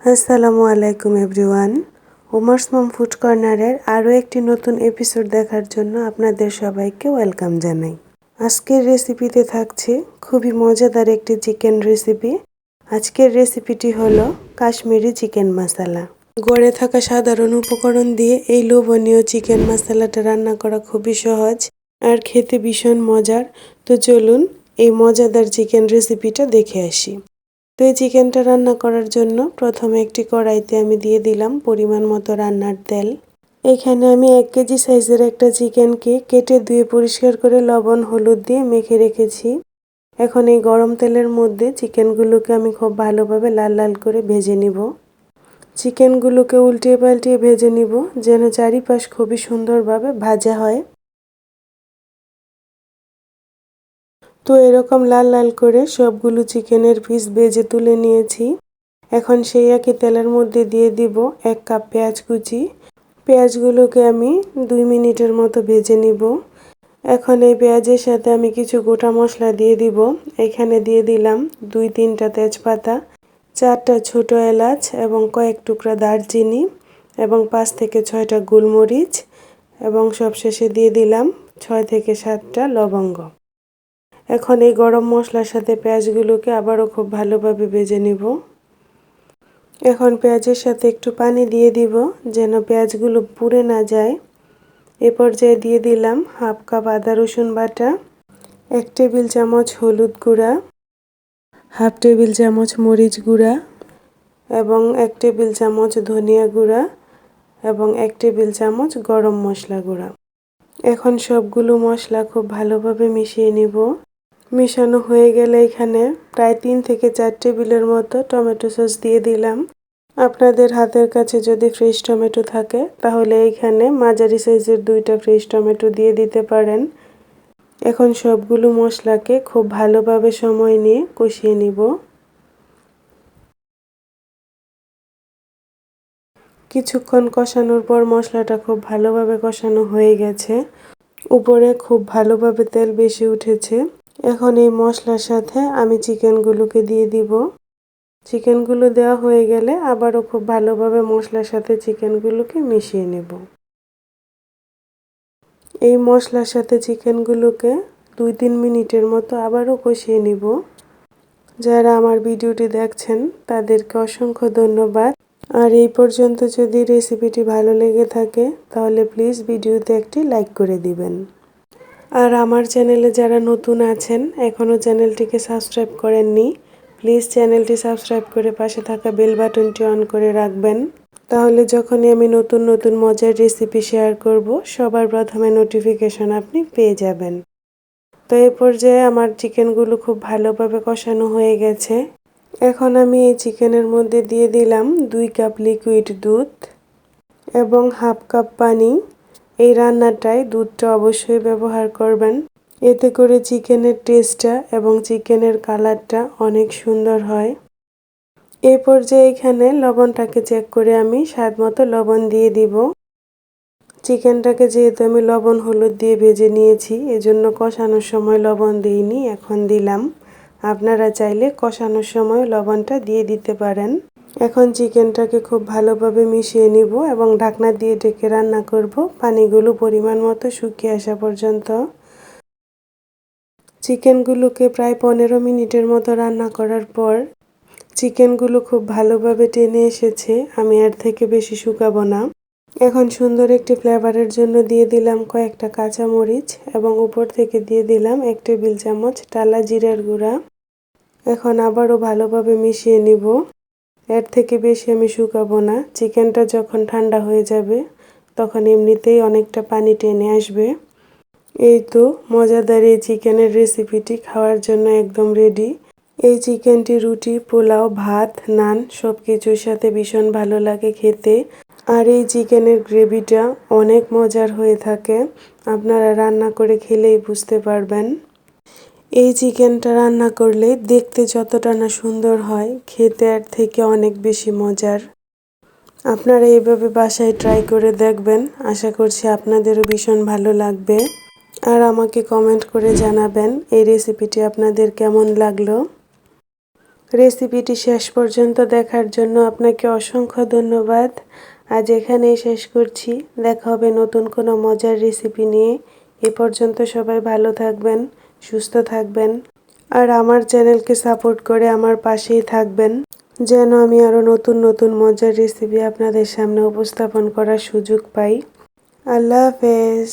আসসালামু আলাইকুম এভরিওয়ান। ওমার্স মম ফুড কর্নারের আরও একটি নতুন এপিসোড দেখার জন্য আপনাদের সবাইকে ওয়েলকাম জানাই। আজকের রেসিপিতে থাকছে খুবই মজাদার একটি চিকেন রেসিপি। আজকের রেসিপিটি হলো কাশ্মীরি চিকেন মশালা। গড়ে থাকা সাধারণ উপকরণ দিয়ে এই লোভনীয় চিকেন মশালাটা রান্না করা খুবই সহজ আর খেতে ভীষণ মজার। তো চলুন এই মজাদার চিকেন রেসিপিটা দেখে আসি। তো এই চিকেনটা রান্না করার জন্য প্রথমে একটি কড়াইতে আমি দিয়ে দিলাম পরিমাণ মতো রান্নার তেল। এখানে আমি এক কেজি সাইজের একটা চিকেনকে কেটে ধুয়ে পরিষ্কার করে লবণ, হলুদ দিয়ে মেখে রেখেছি। এখন এই গরম তেলের মধ্যে চিকেনগুলোকে আমি খুব ভালোভাবে লাল লাল করে ভেজে নিব। চিকেনগুলোকে উল্টিয়ে পাল্টিয়ে ভেজে নিব, যেন চারিপাশ খুবই সুন্দরভাবে ভাজা হয়। তো এরকম লাল লাল করে সবগুলো চিকেনের পিস ভেজে তুলে নিয়েছি। এখন সেই একই তেলের মধ্যে দিয়ে দিব এক কাপ পেঁয়াজ কুচি। পেঁয়াজগুলোকে আমি দুই মিনিটের মতো ভেজে নিব। এখন এই পেঁয়াজের সাথে আমি কিছু গোটা মশলা দিয়ে দিব। এখানে দিয়ে দিলাম দুই তিনটা তেজপাতা, চারটা ছোট এলাচ এবং কয়েক টুকরা দারচিনি এবং পাঁচ থেকে ছয়টা গোলমরিচ এবং সবশেষে দিয়ে দিলাম ছয় থেকে সাতটা লবঙ্গ। এখন এই গরম মশলার সাথে পেঁয়াজগুলোকে আবারও খুব ভালোভাবে ভেজে নিব। এখন পেঁয়াজের সাথে একটু পানি দিয়ে দিব যেন পেঁয়াজগুলো পুড়ে না যায়। এ পর্যায়ে দিয়ে দিলাম হাফ কাপ আদা রসুন বাটা, এক টেবিল চামচ হলুদ গুঁড়া, হাফ টেবিল চামচ মরিচ গুঁড়া এবং এক টেবিল চামচ ধনিয়া গুঁড়া এবং এক টেবিল চামচ গরম মশলা গুঁড়া। এখন সবগুলো মশলা খুব ভালোভাবে মিশিয়ে নিব। মিশানো হয়ে গেলে এখানে প্রায় তিন থেকে চার টেবিলের মতো টমেটো সস দিয়ে দিলাম। আপনাদের হাতের কাছে যদি ফ্রেশ টমেটো থাকে, তাহলে এইখানে মাঝারি সাইজের দুইটা ফ্রেশ টমেটো দিয়ে দিতে পারেন। এখন সবগুলো মশলাকে খুব ভালোভাবে সময় নিয়ে কষিয়ে নিব। কিছুক্ষণ কষানোর পর মশলাটা খুব ভালোভাবে কষানো হয়ে গেছে। উপরে খুব ভালোভাবে তেল বেশি উঠেছে। এখন এই মশলার সাথে আমি চিকেনগুলোকে দিয়ে দিব। চিকেনগুলো দেওয়া হয়ে গেলে আবারও খুব ভালোভাবে মশলার সাথে চিকেনগুলোকে মিশিয়ে নেব। এই মশলার সাথে চিকেনগুলোকে দুই তিন মিনিটের মতো আবারও কষিয়ে নিব। যারা আমার ভিডিওটি দেখছেন, তাদেরকে অসংখ্য ধন্যবাদ। আর এই পর্যন্ত যদি রেসিপিটি ভালো লেগে থাকে, তাহলে প্লিজ ভিডিওতে একটি লাইক করে দিবেন। আর আমার চ্যানেলে যারা নতুন আছেন এখনও চ্যানেলটিকে সাবস্ক্রাইব করেননি, প্লিজ চ্যানেলটি সাবস্ক্রাইব করে পাশে থাকা বেল বাটনটি অন করে রাখবেন। তাহলে যখনই আমি নতুন নতুন মজার রেসিপি শেয়ার করব, সবার প্রথমে নোটিফিকেশন আপনি পেয়ে যাবেন। তো এই পর্যায়ে আমার চিকেনগুলো খুব ভালোভাবে কষানো হয়ে গেছে। এখন আমি এই চিকেনের মধ্যে দিয়ে দিলাম দুই কাপ লিকুইড দুধ এবং হাফ কাপ পানি। এই রান্নাটায় দুধটা অবশ্যই ব্যবহার করবেন। এতে করে চিকেনের টেস্টটা এবং চিকেনের কালারটা অনেক সুন্দর হয়। এই পর্যায়ে এখানে লবণটাকে চেক করে আমি স্বাদ মতো লবণ দিয়ে দিব। চিকেনটাকে যেহেতু আমি লবণ হলুদ দিয়ে ভেজে নিয়েছি, এজন্য কষানোর সময় লবণ দিইনি, এখন দিলাম। আপনারা চাইলে কষানোর সময় লবণটা দিয়ে দিতে পারেন। এখন চিকেনটাকে খুব ভালোভাবে মিশিয়ে নিব এবং ঢাকনা দিয়ে ঢেকে রান্না করব। পানিগুলো পরিমাণ মতো শুকিয়ে আসা পর্যন্ত। চিকেনগুলোকে প্রায় পনেরো মিনিটের মতো রান্না করার পর চিকেনগুলো খুব ভালোভাবে টেনে এসেছে, আমি এর থেকে বেশি শুকাবো না। এখন সুন্দর একটি ফ্লেভারের জন্য দিয়ে দিলাম কয়েকটা কাঁচামরিচ এবং উপর থেকে দিয়ে দিলাম এক টেবিল চামচ টালা জিরার গুঁড়া। এখন আবারও ভালোভাবে মিশিয়ে নিব। এর থেকে বেশি আমি শুকাবো না। চিকেনটা যখন ঠান্ডা হয়ে যাবে, তখন এমনিতেই অনেকটা পানি টেনে আসবে। এই তো মজাদার এই চিকেনের রেসিপিটি খাওয়ার জন্য একদম রেডি এই চিকেনটি রুটি, পোলাও, ভাত, নান সব কিছুর সাথে ভীষণ ভালো লাগে খেতে। আর এই চিকেনের গ্রেভিটা অনেক মজার হয়ে থাকে। আপনারা রান্না করে খেলেই বুঝতে পারবেন। এই চিকেনটা রান্না করলে দেখতে যতটা না সুন্দর হয়, খেতে আর থেকে অনেক বেশি মজার। আপনারা এইভাবে বাসায় ট্রাই করে দেখবেন, আশা করছি আপনাদেরও ভীষণ ভালো লাগবে। আর আমাকে কমেন্ট করে জানাবেন, এই রেসিপিটি আপনাদের কেমন লাগল? রেসিপিটি শেষ পর্যন্ত দেখার জন্য আপনাকে অসংখ্য ধন্যবাদ। আজ এখানেই শেষ করছি। দেখা হবে নতুন কোনো মজার রেসিপি নিয়ে। এ পর্যন্ত সবাই ভালো থাকবেন। সুস্থ থাকবেন। আর আমার চ্যানেলকে সাপোর্ট করে আমার পাশেই থাকবেন। যেন আমি আরও নতুন নতুন মজার রেসিপি আপনাদের সামনে উপস্থাপন করার সুযোগ পাই। আল্লাহ হাফেজ।